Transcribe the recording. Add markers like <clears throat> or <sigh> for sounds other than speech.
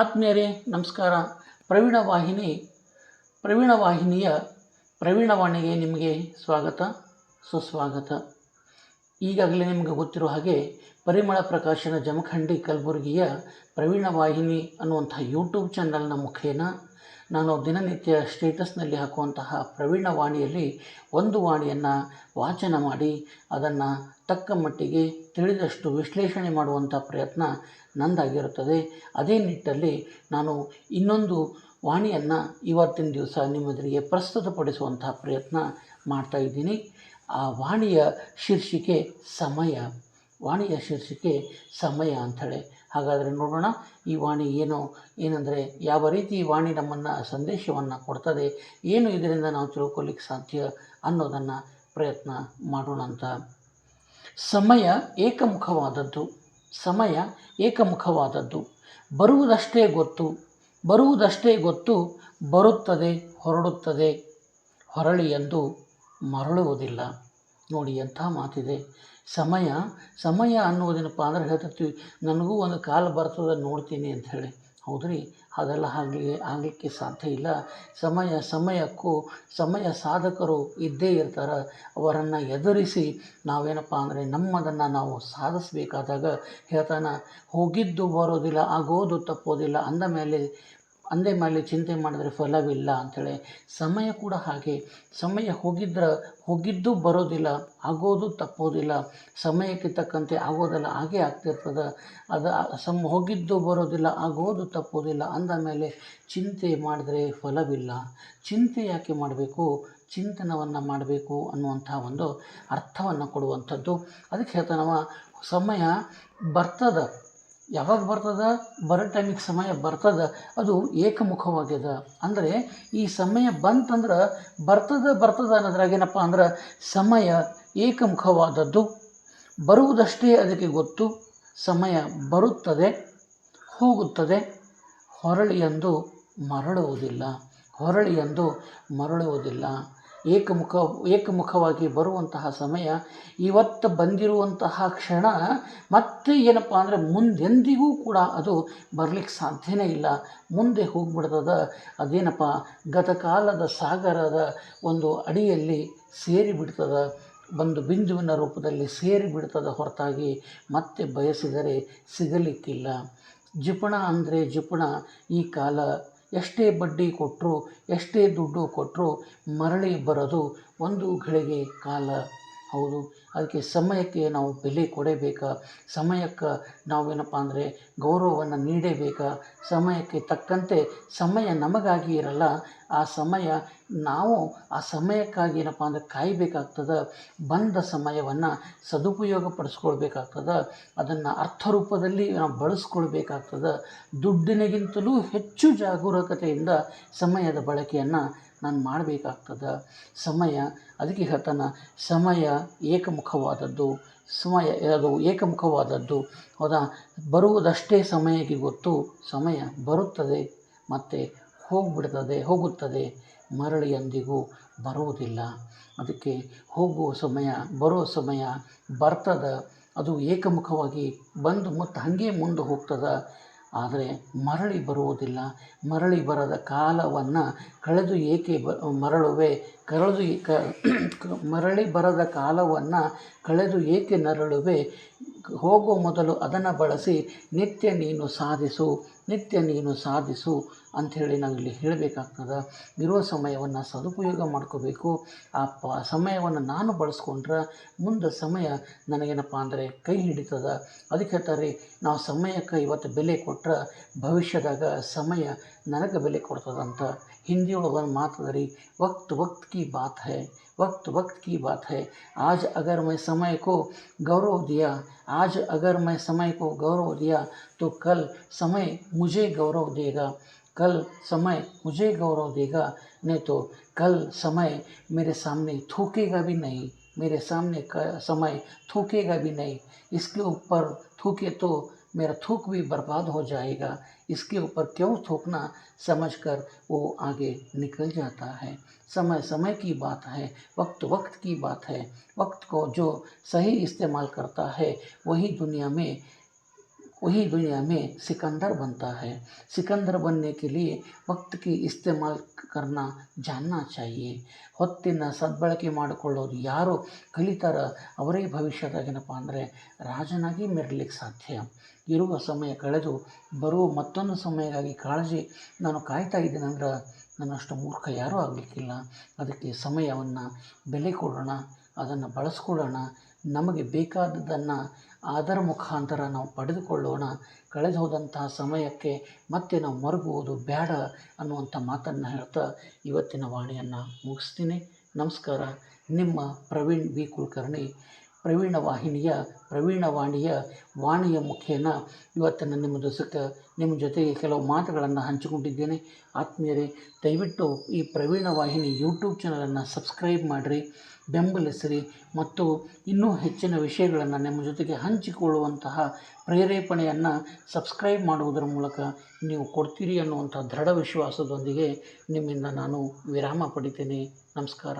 ಆತ್ಮೀಯರೇ, ನಮಸ್ಕಾರ. ಪ್ರವೀಣ ವಾಹಿನಿ, ಪ್ರವೀಣ ವಾಹಿನಿಯ ಪ್ರವೀಣವಾಣಿಗೆ ನಿಮಗೆ ಸ್ವಾಗತ, ಸುಸ್ವಾಗತ. ಈಗಾಗಲೇ ನಿಮಗೆ ಗೊತ್ತಿರೋ ಹಾಗೆ ಪರಿಮಳ ಪ್ರಕಾಶನ ಜಮಖಂಡಿ ಕಲಬುರಗಿಯ ಪ್ರವೀಣ ವಾಹಿನಿ ಅನ್ನುವಂಥ ಯೂಟ್ಯೂಬ್ ಚಾನಲ್ನ ಮುಖೇನ ನಾನು ದಿನನಿತ್ಯ ಸ್ಟೇಟಸ್ನಲ್ಲಿ ಹಾಕುವಂತಹ ಪ್ರವೀಣ ವಾಣಿಯಲ್ಲಿ ಒಂದು ವಾಣಿಯನ್ನು ವಾಚನ ಮಾಡಿ, ಅದನ್ನು ತಕ್ಕ ಮಟ್ಟಿಗೆ ತಿಳಿದಷ್ಟು ವಿಶ್ಲೇಷಣೆ ಮಾಡುವಂಥ ಪ್ರಯತ್ನ ನಂದಾಗಿರುತ್ತದೆ. ಅದೇ ನಿಟ್ಟಲ್ಲಿ ನಾನು ಇನ್ನೊಂದು ವಾಣಿಯನ್ನು ಇವತ್ತಿನ ದಿವಸ ನಿಮ್ಮೆದುರಿಗೆ ಪ್ರಸ್ತುತಪಡಿಸುವಂತಹ ಪ್ರಯತ್ನ ಮಾಡ್ತಾ ಇದ್ದೀನಿ. ಆ ವಾಣಿಯ ಶೀರ್ಷಿಕೆ ಸಮಯ. ವಾಣಿಯ ಶೀರ್ಷಿಕೆ ಸಮಯ ಅಂಥೇಳಿ. ಹಾಗಾದರೆ ನೋಡೋಣ, ಈ ವಾಣಿ ಏನು, ಏನಂದರೆ ಯಾವ ರೀತಿ ಈ ವಾಣಿ ನಮ್ಮನ್ನು ಸಂದೇಶವನ್ನು ಕೊಡ್ತದೆ, ಏನು ಇದರಿಂದ ನಾವು ತಿಳ್ಕೊಳ್ಳಿಕ್ಕೆ ಸಾಧ್ಯ ಅನ್ನೋದನ್ನು ಪ್ರಯತ್ನ ಮಾಡೋಣ ಅಂತ. ಸಮಯ ಏಕಮುಖವಾದದ್ದು ಸಮಯ ಏಕಮುಖವಾದದ್ದು. ಬರುವುದಷ್ಟೇ ಗೊತ್ತು ಬರುವುದಷ್ಟೇ ಗೊತ್ತು ಬರುತ್ತದೆ, ಹೊರಡುತ್ತದೆ, ಹೊರಳಿ ಎಂದು ಮರಳುವುದಿಲ್ಲ. ನೋಡಿ ಎಂಥ ಮಾತಿದೆ. ಸಮಯ ಸಮಯ ಅನ್ನೋದೇನಪ್ಪ ಅಂದ್ರೆ ಹೇಳ್ತಿರ್ತೀವಿ, ನನಗೂ ಒಂದು ಕಾಲ ಬರ್ತದೆ ನೋಡ್ತೀನಿ ಅಂತ ಹೇಳಿ. ಹೌದ್ರಿ? ಅದೆಲ್ಲ ಆಗಲಿ, ಆಗಲಿಕ್ಕೆ ಸಾಧ್ಯ ಇಲ್ಲ. ಸಮಯ, ಸಮಯಕ್ಕೂ, ಸಮಯ ಸಾಧಕರು ಇದ್ದೇ ಇರ್ತಾರೆ. ಅವರನ್ನು ಎದುರಿಸಿ ನಾವೇನಪ್ಪ ಅಂದರೆ ನಮ್ಮದನ್ನು ನಾವು ಸಾಧಿಸಬೇಕಾದಾಗ ಹೇಳ್ತಾನೆ, ಹೋಗಿದ್ದು ಬರೋದಿಲ್ಲ, ಆಗೋದು ತಪ್ಪೋದಿಲ್ಲ ಅಂದ ಮೇಲೆ ಅಂದೇ ಮಾಡಲಿ, ಚಿಂತೆ ಮಾಡಿದ್ರೆ ಫಲವಿಲ್ಲ ಅಂಥೇಳಿ ಸಮಯ ಕೂಡ ಹಾಗೆ. ಸಮಯ ಹೋಗಿದ್ರೆ, ಹೋಗಿದ್ದು ಬರೋದಿಲ್ಲ, ಆಗೋದು ತಪ್ಪೋದಿಲ್ಲ. ಸಮಯಕ್ಕೆ ತಕ್ಕಂತೆ ಆಗೋದಲ್ಲ ಹಾಗೆ ಆಗ್ತಿರ್ತದೆ. ಅದು ಸಮ್, ಹೋಗಿದ್ದು ಬರೋದಿಲ್ಲ, ಆಗೋದು ತಪ್ಪೋದಿಲ್ಲ ಅಂದ ಮೇಲೆ ಚಿಂತೆ ಮಾಡಿದ್ರೆ ಫಲವಿಲ್ಲ. ಚಿಂತೆ ಯಾಕೆ ಮಾಡಬೇಕು? ಚಿಂತನವನ್ನು ಮಾಡಬೇಕು ಅನ್ನುವಂಥ ಒಂದು ಅರ್ಥವನ್ನು ಕೊಡುವಂಥದ್ದು. ಅದಕ್ಕೆ ಹೇಳ್ತಾನವ, ಸಮಯ ಬರ್ತದೆ. ಯಾವಾಗ ಬರ್ತದೆ? ಬರೋ ಟೈಮಿಗೆ ಸಮಯ ಬರ್ತದೆ? ಅದು ಏಕಮುಖವಾಗ್ಯದ. ಅಂದರೆ ಈ ಸಮಯ ಬಂತಂದ್ರೆ ಬರ್ತದೆ ಬರ್ತದೆ ಅನ್ನೋದ್ರಾಗೇನಪ್ಪ ಅಂದ್ರೆ ಸಮಯ ಏಕಮುಖವಾದದ್ದು. ಬರುವುದಷ್ಟೇ ಅದಕ್ಕೆ ಗೊತ್ತು. ಸಮಯ ಬರುತ್ತದೆ, ಹೋಗುತ್ತದೆ. ಹೊರಳಿ ಎಂದು ಮರಳುವುದಿಲ್ಲ. ಹೊರಳಿ ಎಂದು ಮರಳುವುದಿಲ್ಲ. ಏಕಮುಖ, ಏಕಮುಖವಾಗಿ ಬರುವಂತಹ ಸಮಯ, ಇವತ್ತು ಬಂದಿರುವಂತಹ ಕ್ಷಣ, ಮತ್ತೆ ಏನಪ್ಪ ಅಂದರೆ ಮುಂದೆಂದಿಗೂ ಕೂಡ ಅದು ಬರಲಿಕ್ಕೆ ಸಾಧ್ಯನೇ ಇಲ್ಲ. ಮುಂದೆ ಹೋಗ್ಬಿಡ್ತದ. ಅದೇನಪ್ಪ, ಗತಕಾಲದ ಸಾಗರದ ಒಂದು ಅಡಿಯಲ್ಲಿ ಸೇರಿಬಿಡ್ತದ. ಒಂದು ಬಿಂದುವಿನ ರೂಪದಲ್ಲಿ ಸೇರಿ ಬಿಡ್ತದ ಹೊರತಾಗಿ ಮತ್ತೆ ಬಯಸಿದರೆ ಸಿಗಲಿಕ್ಕಿಲ್ಲ. ಜುಪಣ ಅಂದರೆ ಜುಪಣ. ಈ ಕಾಲ ಎಷ್ಟೇ ಬಡ್ಡಿ ಕೊಟ್ಟರು ಎಷ್ಟೇ ದುಡ್ಡು ಕೊಟ್ಟರು ಮರಳಿ ಬರೋದು ಒಂದು ಘಳಿಗೆ ಕಾಲ. ಹೌದು. ಅದಕ್ಕೆ ಸಮಯಕ್ಕೆ ನಾವು ಬೆಲೆ ಕೊಡಬೇಕಾ. ಸಮಯಕ್ಕೆ ನಾವೇನಪ್ಪ ಅಂದರೆ ಗೌರವವನ್ನು ನೀಡಬೇಕಾ. ಸಮಯಕ್ಕೆ ತಕ್ಕಂತೆ ಸಮಯ ನಮಗಾಗಿ ಇರಲ್ಲ. ಆ ಸಮಯ ನಾವು ಆ ಸಮಯಕ್ಕಾಗಿ ಏನಪ್ಪ ಅಂದರೆ ಕಾಯಬೇಕಾಗ್ತದೆ. ಬಂದ ಸಮಯವನ್ನು ಸದುಪಯೋಗ ಪಡಿಸ್ಕೊಳ್ಬೇಕಾಗ್ತದೆ ಅದನ್ನು ಅರ್ಥರೂಪದಲ್ಲಿ ನಾವು ಬಳಸ್ಕೊಳ್ಬೇಕಾಗ್ತದೆ. ದುಡ್ಡಿನಗಿಂತಲೂ ಹೆಚ್ಚು ಜಾಗರೂಕತೆಯಿಂದ ಸಮಯದ ಬಳಕೆಯನ್ನು ನಾನು ಮಾಡಬೇಕಾಗ್ತದೆ. ಸಮಯ, ಅದಕ್ಕೆ ಹೇಳ್ತಾನೆ, ಸಮಯ ಏಕಮುಖವಾದದ್ದು, ಸಮಯ, ಅದು ಏಕಮುಖವಾದದ್ದು. ಹೌದಾ? ಬರುವುದಷ್ಟೇ ಸಮಯಕ್ಕೆ ಗೊತ್ತು, ಸಮಯ ಬರುತ್ತದೆ, ಮತ್ತು ಹೋಗಿಬಿಡ್ತದೆ, ಹೋಗುತ್ತದೆ. ಮರಳಿ ಎಂದಿಗೂ ಬರುವುದಿಲ್ಲ. ಅದಕ್ಕೆ ಹೋಗುವ ಸಮಯ ಬರೋ ಸಮಯ ಬರ್ತದೆ. ಅದು ಏಕಮುಖವಾಗಿ ಬಂದು ಮತ್ತು ಹಾಗೆ ಮುಂದೆ ಹೋಗ್ತದೆ. ಆದರೆ ಮರಳಿ ಬರುವುದಿಲ್ಲ. ಮರಳಿ ಬರದ ಕಾಲವನ್ನು ಕಳೆದು ಏಕೆ ಬ, ಮರಳುವೆ? ಕಳೆದು ಕ, <clears throat> ಮರಳಿ ಬರದ ಕಾಲವನ್ನು ಕಳೆದು ಏಕೆ ನರಳುವೆ? ಹೋಗೋ ಮೊದಲು ಅದನ್ನು ಬಳಸಿ ನಿತ್ಯ ನೀನು ಸಾಧಿಸು. ನಿತ್ಯ ನೀನು ಸಾಧಿಸು ಅಂಥೇಳಿ ನಾವಿಲ್ಲಿ ಹೇಳಬೇಕಾಗ್ತದೆ ಇರುವ ಸಮಯವನ್ನು ಸದುಪಯೋಗ ಮಾಡ್ಕೋಬೇಕು ಆ ಪ ಸಮಯವನ್ನು ನಾನು ಬಳಸ್ಕೊಂಡ್ರೆ ಮುಂದೆ ಸಮಯ ನನಗೇನಪ್ಪ ಅಂದರೆ ಕೈ ಹಿಡಿತದೆ ಅದಕ್ಕೆ ಹೇಳ್ತಾರೆ ನಾವು ಸಮಯಕ್ಕೆ ಇವತ್ತು ಬೆಲೆ ಕೊಟ್ಟರೆ ಭವಿಷ್ಯದಾಗ ಸಮಯ ನನಗೆ ಬೆಲೆ ಕೊಡ್ತದಂತ ಹಿಂದಿ ಒಳಗೆ ಒಂದು ಮಾತದ ರೀ ವಕ್ತ್ ವಕ್ತ್ ಕಿ ಬಾತ್ ಹೈ वक्त वक्त की बात है आज अगर मैं समय को गौरव दिया आज अगर मैं समय को गौरव दिया तो कल समय मुझे गौरव देगा। कल समय मुझे गौरव देगा। नहीं तो कल समय मेरे सामने थूकेगा भी नहीं। मेरे सामने क समय थूकेगा भी नहीं। इसके ऊपर थूके तो मेरा थूक भी बर्बाद हो जाएगा। इसके ऊपर क्यों थूकना? समझकर वो आगे निकल जाता है। समय समय की बात है, वक्त वक्त की बात है। वक्त को जो सही इस्तेमाल करता है, वही दुनिया में वही दुनिया में सिकंदर बनता है सिकंदर बनने के लिए वक्त की इस्तेमाल करना जानना चाहिए ಹೊತ್ತಿನ ಸದ್ಬಳಕೆ ಮಾಡಿಕೊಳ್ಳೋದು ಯಾರು ಕಲಿತಾರ ಅವರೇ ಭವಿಷ್ಯದಾಗೇನಪ್ಪ ಅಂದರೆ ರಾಜನಾಗಿ ಮೆರಲಿಕ್ಕೆ ಸಾಧ್ಯ ಇರುವ ಸಮಯ ಕಳೆದು ಬರುವ ಮತ್ತೊಂದು ಸಮಯಕ್ಕಾಗಿ ಕಾಳಜಿ ನಾನು ಕಾಯ್ತಾ ಇದ್ದೀನಿ ಅಂದ್ರೆ ನನ್ನಷ್ಟು ಮೂರ್ಖ ಯಾರೂ ಆಗಲಿಕ್ಕಿಲ್ಲ ಅದಕ್ಕೆ ಸಮಯವನ್ನು ಬೆಲೆ ಕೊಡೋಣ ಅದನ್ನು ಬಳಸ್ಕೊಳ್ಳೋಣ. ನಮಗೆ ಬೇಕಾದದ್ದನ್ನು ಅದರ ಮುಖಾಂತರ ನಾವು ಪಡೆದುಕೊಳ್ಳೋಣ. ಕಳೆದು ಹೋದಂತಹ ಸಮಯಕ್ಕೆ ಮತ್ತೆ ನಾವು ಮರುಗುವುದು ಬೇಡ ಅನ್ನುವಂಥ ಮಾತನ್ನು ಹೇಳ್ತಾ ಇವತ್ತಿನ ವಾಣಿಯನ್ನು ಮುಗಿಸ್ತೀನಿ. ನಮಸ್ಕಾರ. ನಿಮ್ಮ ಪ್ರವೀಣ್ ವಿ ಕುಲಕರ್ಣಿ. ಪ್ರವೀಣ ವಾಹಿನಿಯ, ಪ್ರವೀಣ ವಾಣಿಯ ವಾಣಿಯ ಮುಖೇನ ಇವತ್ತನ್ನು ನಿಮ್ಮ ದಸಕ್ಕೆ ನಿಮ್ಮ ಜೊತೆಗೆ ಕೆಲವು ಮಾತುಗಳನ್ನು ಹಂಚಿಕೊಂಡಿದ್ದೇನೆ. ಆತ್ಮೀಯರೇ, ದಯವಿಟ್ಟು ಈ ಪ್ರವೀಣ ವಾಹಿನಿ ಯೂಟ್ಯೂಬ್ ಚಾನಲನ್ನು ಸಬ್ಸ್ಕ್ರೈಬ್ ಮಾಡಿರಿ, ಬೆಂಬಲಿಸಿರಿ ಮತ್ತು ಇನ್ನೂ ಹೆಚ್ಚಿನ ವಿಷಯಗಳನ್ನು ನಿಮ್ಮ ಜೊತೆಗೆ ಹಂಚಿಕೊಳ್ಳುವಂತಹ ಪ್ರೇರೇಪಣೆಯನ್ನು ಸಬ್ಸ್ಕ್ರೈಬ್ ಮಾಡುವುದರ ಮೂಲಕ ನೀವು ಕೊಡ್ತೀರಿ ಅನ್ನುವಂಥ ದೃಢ ವಿಶ್ವಾಸದೊಂದಿಗೆ ನಿಮ್ಮಿಂದ ನಾನು ವಿರಾಮ ಪಡಿತೇನೆ. ನಮಸ್ಕಾರ.